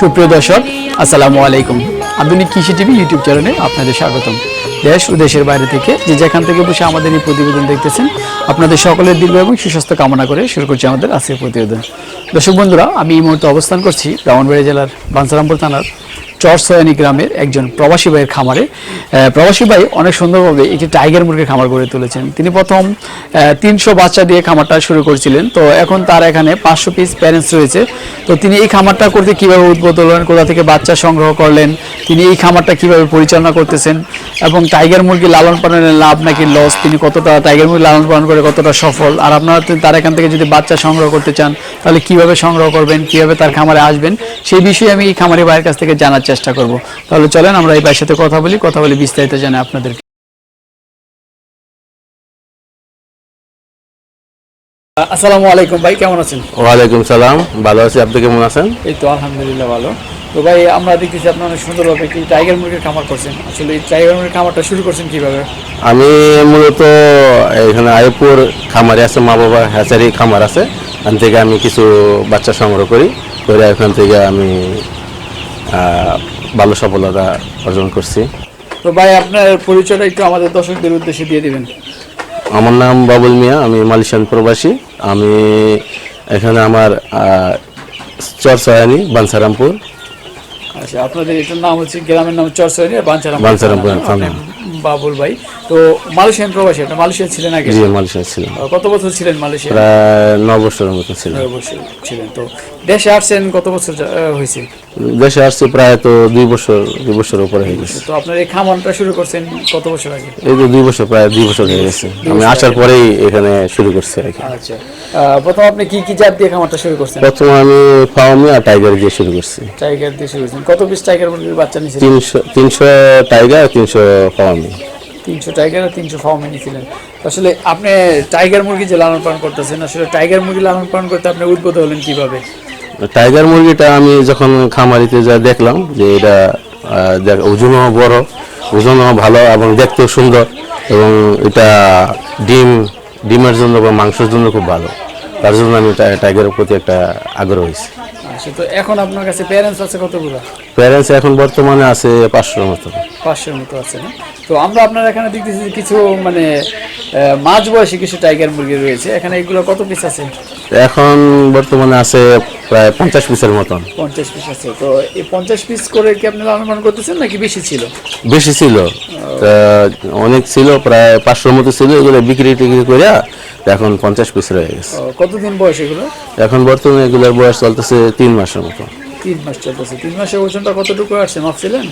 সুপ্রিয় দর্শক, আসসালামু আলাইকুম। আধুনিক কৃষি টিভি ইউটিউব চ্যানেলে আপনাদের স্বাগতম। দেশ ও দেশের বাইরে থেকে যে যেখান থেকে বসে আমাদের এই প্রতিবেদন দেখতেছেন, আপনাদের সকলের দীর্ঘ এবং সুস্বাস্থ্য কামনা করে শুরু করছি আমাদের আজকের প্রতিবেদন। দর্শক বন্ধুরা, আমি এই মুহূর্তে অবস্থান করছি ব্রাহ্মণবাড়ি জেলার বাঞ্চারামপুর থানার চরসয়ানি গ্রামের একজন প্রবাসী ভাইয়ের খামারে। প্রবাসী ভাই অনেক সুন্দরভাবে একটি টাইগার মুরগির খামার গড়ে তুলেছেন। তিনি প্রথম তিনশো বাচ্চা দিয়ে খামারটা শুরু করেছিলেন। তো এখন তার এখানে পাঁচশো পিস প্যারেন্টস রয়েছে। তো তিনি এই খামারটা করতে কীভাবে উদ্বোধন, কোথা থেকে বাচ্চা সংগ্রহ করলেন, তিনি এই খামারটা কীভাবে পরিচালনা করতেছেন, এবং টাইগার মুরগি লালন পালনের লাভ নাকি লস তিনি কতটা টাইগার মুরগি লালন পালন করে কতটা সফল, আর আপনারা তার এখান থেকে যদি বাচ্চা সংগ্রহ করতে চান, তাহলে কীভাবে সংগ্রহ করবেন, কীভাবে তার খামারে আসবেন, সেই বিষয়ে আমি এই খামারি ভাইয়ের কাছ থেকে জানার চেষ্টা করব। তাহলে চলেন আমরা এই ভাইয়ের সাথে কথা বলি কথা বলে বিস্তারিত জানাই আপনাদের আসসালামু আলাইকুম ভাই কেমন আছেন? ওয়ালাইকুম সালাম ভালো আছি। আপনি কেমন আছেন? এই তো আলহামদুলিল্লাহ ভালো। তো ভাই আমরা দেখতেছি আপনি অনেক সুন্দরভাবে কি টাইগার মুরগির খামার করছেন। আসলে এই টাইগার মুরগির খামারটা শুরু করছেন কীভাবে? আমি মূলত এখানে আয়পুর খামারে আছে মা বাবা হ্যাচারি খামার আছে। এখান থেকে আমি কিছু বাচ্চা সংগ্রহ করি। করে এখান থেকে আমি ভালো সফলতা অর্জন করছি। তো ভাই আপনার পরিচয়টা একটু আমাদের দর্শকদের উদ্দেশ্যে দিয়ে দিবেন। আমার নাম বাবুল মিয়া আমি মালয়েশিয়ান প্রবাসী। আমি এখানে আমার আহ, চর বানসারামপুর। আচ্ছা আপনাদের এটার নাম হচ্ছে গ্রামের নাম চরসরি আর বাঞ্চারাম বাঞ্ছারামপুর বাবুল ভাই। তো মালয়েশিয়ান প্রবাসী আপনি মালয়েশিয়া ছিলেন আগে? জি মালয়েশিয়া ছিলেন কত বছর ছিলেন মালয়েশিয়া প্রায় ন বছরের মতো ছিল নয় বছর ছিলেন তো দেশে আসছেন কত বছর হয়েছে? দেশে আসছি প্রায় তো দুই বছর দুই বছর উপরে হয়ে গেছে। তো আপনার এই খামারটা শুরু করছেন কত বছর আগে? এই তো দুই বছর প্রায় দুই বছর হয়ে গেছে। আমি আসার পরেই এখানে শুরু করছি আর কি। আচ্ছা। প্রথম আপনি কি কি জাত দিয়ে খামারটা শুরু করছেন? প্রথমে আমি ফার্মি আর টাইগার দিয়ে শুরু করছি। টাইগার দিয়ে শুরু করছেন। কত পিস টাইগার মুরগির বাচ্চা নিয়েছিলেন? তিনশো তিনশো টাইগার তিনশো ফার্মি তিনশো টাইগার আর তিনশো ফার্মে নিয়েছিলেন। আসলে আপনি টাইগার মুরগি যে লালন পালন করতেছেন আসলে টাইগার মুরগি লালন পালন করতে আপনি উদ্বুদ্ধ হলেন কীভাবে? টাইগার মুরগিটা আমি যখন খামারিতে যা দেখলাম যে এটা ওজনও বড় ওজনও ভালো এবং দেখতেও সুন্দর এবং এটা ডিম ডিমের জন্য বা মাংসের জন্য খুব ভালো। তার জন্য আমি টাই- টাইগারের প্রতি একটা আগ্রহ হয়েছি। আচ্ছা তো এখন আপনার কাছে প্যারেন্টস আছে কতগুলো? প্যারেন্টস এখন বর্তমানে আছে পাঁচশোর মতো। পাঁচশোর মতো আছে না? তো আমরা আপনার এখানে দেখতেছি কিছু মানে মাঝ বয়সী কিছু টাইগার মুরগি রয়েছে। এখানে এগুলো কত পিস আছে? এখন বর্তমানে আছে প্রায় পঞ্চাশ পিসের মতন। পঞ্চাশ পিস আছে। তো এই পঞ্চাশ পিস করে কি আপনি লালন পালন করতেছেন নাকি বেশি ছিল? বেশি ছিল। অনেক ছিল প্রায় পাঁচশোর মতো ছিল। এগুলো বিক্রি টিক্রি করে এখন পঞ্চাশ পিস রয়ে গেছে। কতদিন বয়স এগুলো? এখন বর্তমানে এগুলোর বয়স চলতেছে তিন মাসের মতো। তিন মাস চলতেছে। তিন মাসের ওজনটা কতটুকু আসছে? মাপছিলেন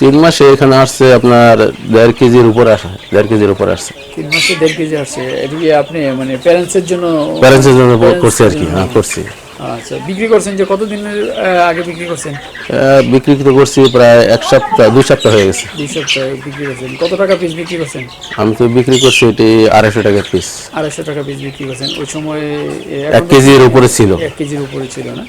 তিন মাসে এখানে আসছে আপনার দেড় কেজির উপরে আসে দেড় কেজির উপরে আসছে। তিন মাসে দেড় কেজি আসছে। এদিকে আপনি মানে প্যারেন্টসের জন্য প্যারেন্টসের জন্য করছি আর কি হ্যাঁ করছি। আচ্ছা বিক্রি করছেন যে কতদিনের আগে বিক্রি করছেন? বিক্রি তো করছি প্রায় এক সপ্তাহ দুই সপ্তাহ হয়ে গেছে। দুই সপ্তাহে বিক্রি করছেন। কত টাকা পিস বিক্রি করছেন? আমি তো বিক্রি করছি এটি আড়াইশো টাকার পিস আড়াইশো টাকা পিস বিক্রি করছেন। ওই সময় এক কেজির উপরে ছিল। এক কেজির উপরে ছিল না?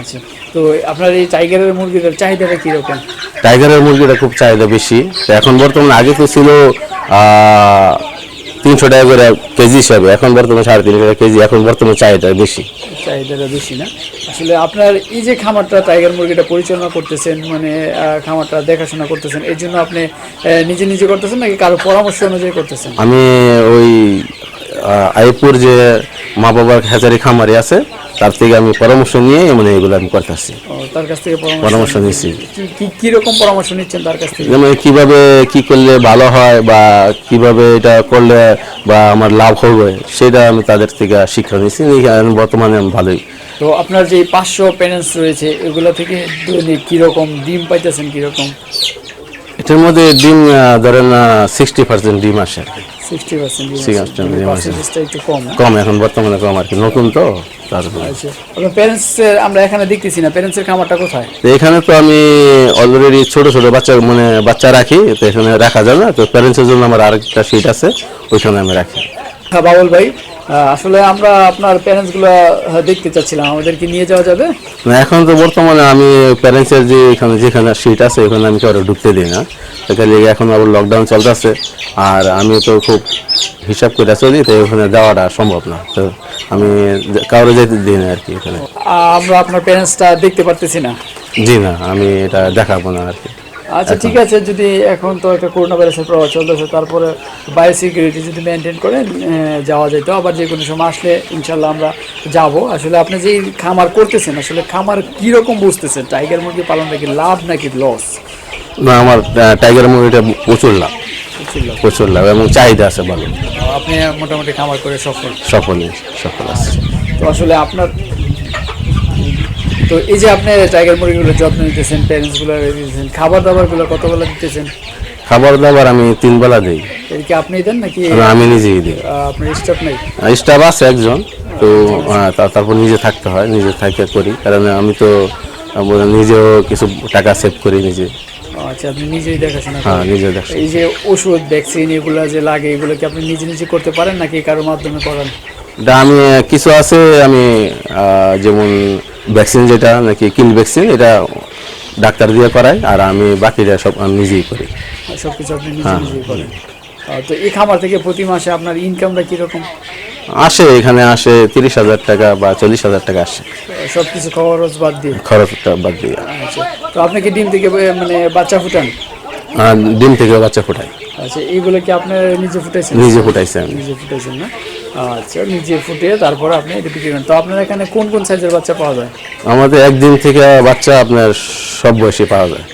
আচ্ছা তো আপনার এই টাইগারের মুরগিটার চাহিদাটা কীরকম? টাইগারের মুরগিটা খুব চাহিদা বেশি। এখন বর্তমানে আগে তো ছিল তিনশো টাকা করে কেজি হিসাবে এখন বর্তমানে সাড়ে তিনশো টাকা কেজি এখন বর্তমানে চাহিদা বেশি। চাহিদাটা বেশি না? আসলে আপনার এই যে খামারটা টাইগার মুরগিটা পরিচালনা করতেছেন মানে খামারটা দেখাশোনা করতেছেন এই জন্য আপনি নিজে নিজে করতেছেন নাকি কারও পরামর্শ অনুযায়ী করতেছেন? আমি ওই আইপুর যে মা বাবার হ্যাচারি খামারি আছে তার থেকে আমি পরামর্শ নিয়ে মানে এগুলো আমি করতেছি। তার কাছ থেকে পরামর্শ নিয়েছি। কি- রকম পরামর্শ নিচ্ছেন তার কাছ থেকে? যেমন কীভাবে কি করলে ভালো হয় বা কীভাবে এটা করলে বা আমার লাভ হবে সেটা আমি তাদের থেকে শিক্ষা এই বর্তমানে আমি ভালোই। তো আপনার যে পাঁচশো প্যারেন্টস রয়েছে এগুলো থেকে দৈনিক কীরকম ডিম পাইতেছেন কীরকম? এটার মধ্যে ডিম ধরেন সিক্সটি পার্সেন্ট ডিম আসে। আর কি। সিক্সটি পার্সেন্ট 60% ডিম আছে। পার্সেন্টেজটা একটু কম এখন বর্তমানে কম আর কি। নতুন তো? তারপরে আচ্ছা। প্যারেন্টসের আমরা এখানে দেখতেছি না। প্যারেন্টসের খামারটা কোথায়? এখানে তো আমি অলরেডি ছোট ছোট বাচ্চা মানে বাচ্চা রাখি তো এখানে রাখা যায় না। তো প্যারেন্টসের জন্য আমার আরেকটা সিট আছে ওইখানে আমি রাখি। বাবুল ভাই আসলে আমরা আপনার প্যারেন্টসগুলো দেখতে চাচ্ছিলাম আমাদেরকে নিয়ে যাওয়া যাবে? না, এখন তো বর্তমানে আমি প্যারেন্টসের যে এখানে যেখানে সিট আছে ওখানে আমি কারও ঢুকতে দিই না। লেগে এখন আবার লকডাউন চলতেছে আর আমি তো খুব হিসাব করে চলি তো ওখানে যাওয়াটা সম্ভব না। তো আমি কারও যেতে দিই না আর কি এখানে। আমরা আপনার প্যারেন্টসটা দেখতে পারতেছি না। জি না আমি এটা দেখাবো না আর কি। আচ্ছা ঠিক আছে যদি এখন তো একটা করোনা ভাইরাসের প্রভাব চলতেছে তারপরে বায়ো সিকিউরিটি যদি মেনটেন করে আহ, যাওয়া যেত আবার যে কোনো সময় আসলে ইনশাল্লাহ আমরা যাব। আসলে আপনি যেই খামার করতেছেন আসলে খামার কীরকম বুঝতেছেন? টাইগার মুরগি পালন নাকি লাভ নাকি লস না আমার টাইগার মুরগিটা প্রচুর লাভ। প্রচুর লাভ। এবং চাহিদা আছে ভালো। আপনি মোটামুটি খামার করে সফল। সফল সফল আছে। তো আসলে আপনার তো এই যে আপনি টাইগার মুরগিগুলো যত্ন নিতেছেন প্যারেন্টসগুলো দিতেছেন খাবার দাবারগুলো কত বেলা দিতেছেন? খাবার দাবার আমি তিন বেলা দিই। এই কি আপনি দেন নাকি? আমি নিজেই দিই। আপনার স্টাফ নেই? স্টাফ আছে একজন তো তারপর নিজে থাকতে হয় নিজে থাকতে করি। কারণ আমি তো নিজেও কিছু টাকা সেভ করি নিজে। আচ্ছা আপনি নিজেই দেখাশোনা হ্যাঁ নিজে এই যে ওষুধ ভ্যাকসিন এগুলো যে লাগে এগুলো কি আপনি নিজে নিজে করতে পারেন নাকি কারোর মাধ্যমে করেন? এটা আমি কিছু আছে আমি যেমন ভ্যাকসিন যেটা নাকি কিল ভ্যাকসিন এটা ডাক্তার দিয়ে করাই আর আমি বাকিটা সব আমি নিজেই করি। সব কিছু আপনি নিজে নিজেই করেন। তো এই খামার থেকে প্রতি মাসে আপনার ইনকামটা কীরকম? আসে এখানে আসে তিরিশ হাজার টাকা বা চল্লিশ হাজার টাকা আসে। সব কিছু খরচ বাদ দিয়ে? খরচটা বাদ দিয়ে। আচ্ছা তো আপনি কি ডিম থেকে মানে বাচ্চা ফুটান? আর ডিম থেকে বাচ্চা ফোটাই। আচ্ছা এইগুলো কি আপনার নিজে ফুটাইছেন? নিজে ফুটাইছে আমি। নিজে ফুটাইছেন না? আচ্ছা নিজে ফুটিয়ে তারপর আপনি এটা বিক্রি করেন। তো আপনার এখানে কোন কোন সাইজের বাচ্চা পাওয়া যায়? আমাদের একদিন থেকে বাচ্চা আপনার সব বয়সে পাওয়া যায়।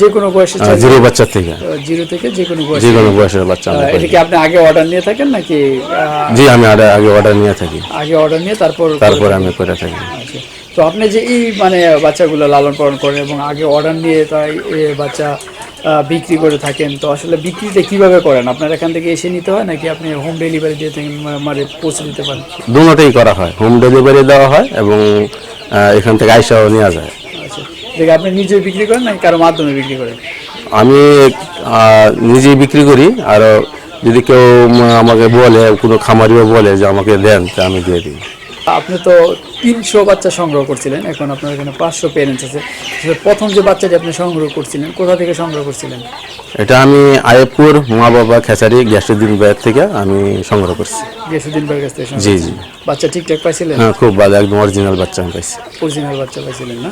যে কোনো আহ, চাইলে জিরো বাচ্চার থেকে। জিরো থেকে যে কোনো বয়স। যে কোনো বয়সের বাচ্চা এটা কি আপনি আগে অর্ডার নিয়ে থাকেন নাকি জি আমি আগে অর্ডার নিয়ে থাকি। আগে অর্ডার নিয়ে তারপর তারপর আমি করে থাকি। আচ্ছা। তো আপনি যে এই মানে বাচ্চাগুলো লালন পালন করেন এবং আগে অর্ডার নিয়ে তাই এ বাচ্চা বিক্রি করে থাকেন। তো আসলে বিক্রিটা কীভাবে করেন? আপনার এখান থেকে এসে নিতে হয় নাকি আপনি হোম ডেলিভারি দিয়ে মানে পৌঁছে দিতে পারেন? দুটোই করা হয়। হোম ডেলিভারি দেওয়া হয় এবং এখান থেকে আইসাও নেওয়া যায়। আচ্ছা। আপনি নিজে বিক্রি করেন নাকি কারও মাধ্যমে বিক্রি করেন? আমি নিজেই বিক্রি করি। আর যদি কেউ আমাকে বলে কোনো খামারিও বলে যে আমাকে দেন তা আমি দিয়ে দিই। আপনি তো তিনশো বাচ্চা সংগ্রহ করছিলেন এখন আপনার এখানে পাঁচশো পেরেন্টস আছে। প্রথম যে বাচ্চাটি আপনি সংগ্রহ করছিলেন কোথা থেকে সংগ্রহ করছিলেন? এটা আমি আয়েপুর মা বাবা খেসারি গ্যাসুদ্দিন বাইর থেকে আমি সংগ্রহ করছি। গেসুদ্দিন ভাইয়ের কাছ থেকে জি জি। বাচ্চা ঠিকঠাক পাইছিলেন? হ্যাঁ খুব ভালো একদম অরিজিনাল বাচ্চা আমি পাইছি। অরিজিনাল বাচ্চা পাইছিলেন না?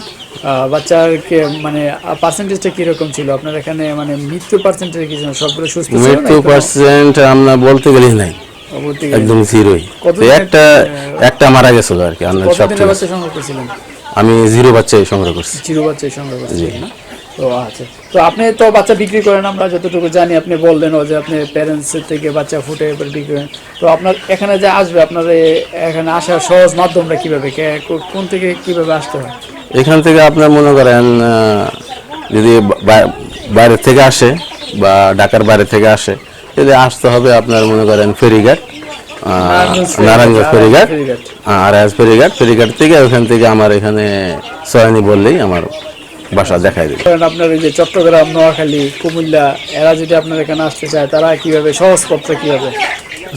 বাচ্চার কে মানে পার্সেন্টেজটা কীরকম ছিল? আপনার এখানে মানে মৃত্যু পার্সেন্টেজ কি ছিল? সবগুলো সুস্থ ছিল মৃত্যু পার্সেন্ট আমরা বলতে গেলেই নাই। একদম জিরোই। একটা একটা মারা গেছিল আর কি আমরা সব আমি জিরো বাচ্চাই সংগ্রহ করছি। জিরো বাচ্চাই সংগ্রহ করছিলেন না? তো আচ্ছা। তো আপনি তো বাচ্চা বিক্রি করেন আমরা যতটুকু জানি আপনি বললেন ও যে আপনি প্যারেন্টস থেকে বাচ্চা ফুটে এবার বিক্রি করেন। তো আপনার এখানে যে আসবে আপনার এখানে আসার সহজ মাধ্যমটা কীভাবে? কে- কোন থেকে কীভাবে আসতে হয়? এখান থেকে আপনার মনে করেন যদি বাইরে থেকে আসে বা ঢাকার বাইরে থেকে আসে যদি আসতে হবে আপনার মনে করেন ফেরিঘাট নারায়ণগঞ্জ ফেরিঘাট। আর আজ ফেরিঘাট। ফেরিঘাট থেকে ওখান থেকে আমার এখানে সয়নি বললেই আমার বাসা দেখাই দেবে। আপনার এই যে চট্টগ্রাম নোয়াখালী কুমিল্লা এরা যদি আপনার এখানে আসতে চায় তারা কীভাবে সহজ পথটা কীভাবে?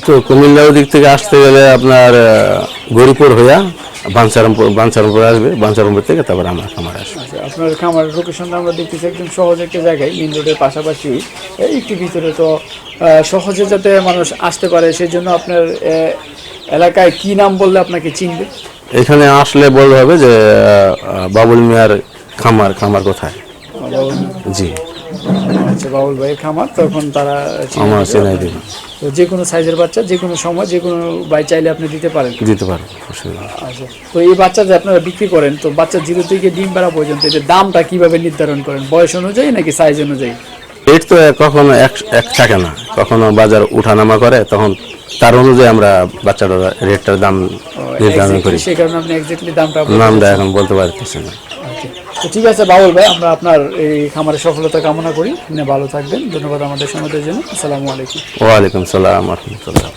তো কুমিল্লার দিক থেকে আসতে গেলে আপনার গরিপুর হইয়া বাঞ্চারামপুর বাঞ্চারামপুর আসবে। বাঞ্চারামপুর থেকে তারপর আমার খামার আসবে। আচ্ছা আপনার খামারের লোকেশনটা আমরা দেখতেছি একদম সহজ একটা জায়গায় মেন রোডের পাশাপাশি। এই একটু ভিতরে তো সহজে যাতে মানুষ আসতে পারে সেই জন্য আপনার এলাকায় কি নাম বললে আপনাকে চিনবে? এখানে আসলে বলতে হবে যে বাবুল মিয়ার খামার খামার কোথায়? বাবুল? জি। আচ্ছা বাবুল ভাইয়ের খামার তখন তারা আমার চেনাই দেবে। তো যে কোনো সাইজের বাচ্চা যে কোনো সময় যে কোনো বাই চাইলে আপনি দিতে পারেন। দিতে নেই। আচ্ছা তো এই বাচ্চা যে আপনারা বিক্রি করেন তো বাচ্চা জিরো থেকে ডিম বেড়া পর্যন্ত এদের দামটা কীভাবে নির্ধারণ করেন? বয়স অনুযায়ী নাকি সাইজ অনুযায়ী? রেট তো কখনো এক এক থাকে না। কখনো বাজার উঠানামা করে তখন তার অনুযায়ী আমরা বাচ্চাটার রেটটার দাম নির্ধারণ করি। সেই কারণে আপনি এক্স্যাক্টলি দামটা বলতে নামটা এখন বলতে পারতেছি না। আচ্ছা। তো ঠিক আছে বাবুল ভাই আমরা আপনার এই খামারের সফলতা কামনা করি। আপনি ভালো থাকবেন। ধন্যবাদ আমাদের সমাজের জন্য। আসসালামু আলাইকুম। ওয়ালাইকুম সালাম রহমতুল্লাহ।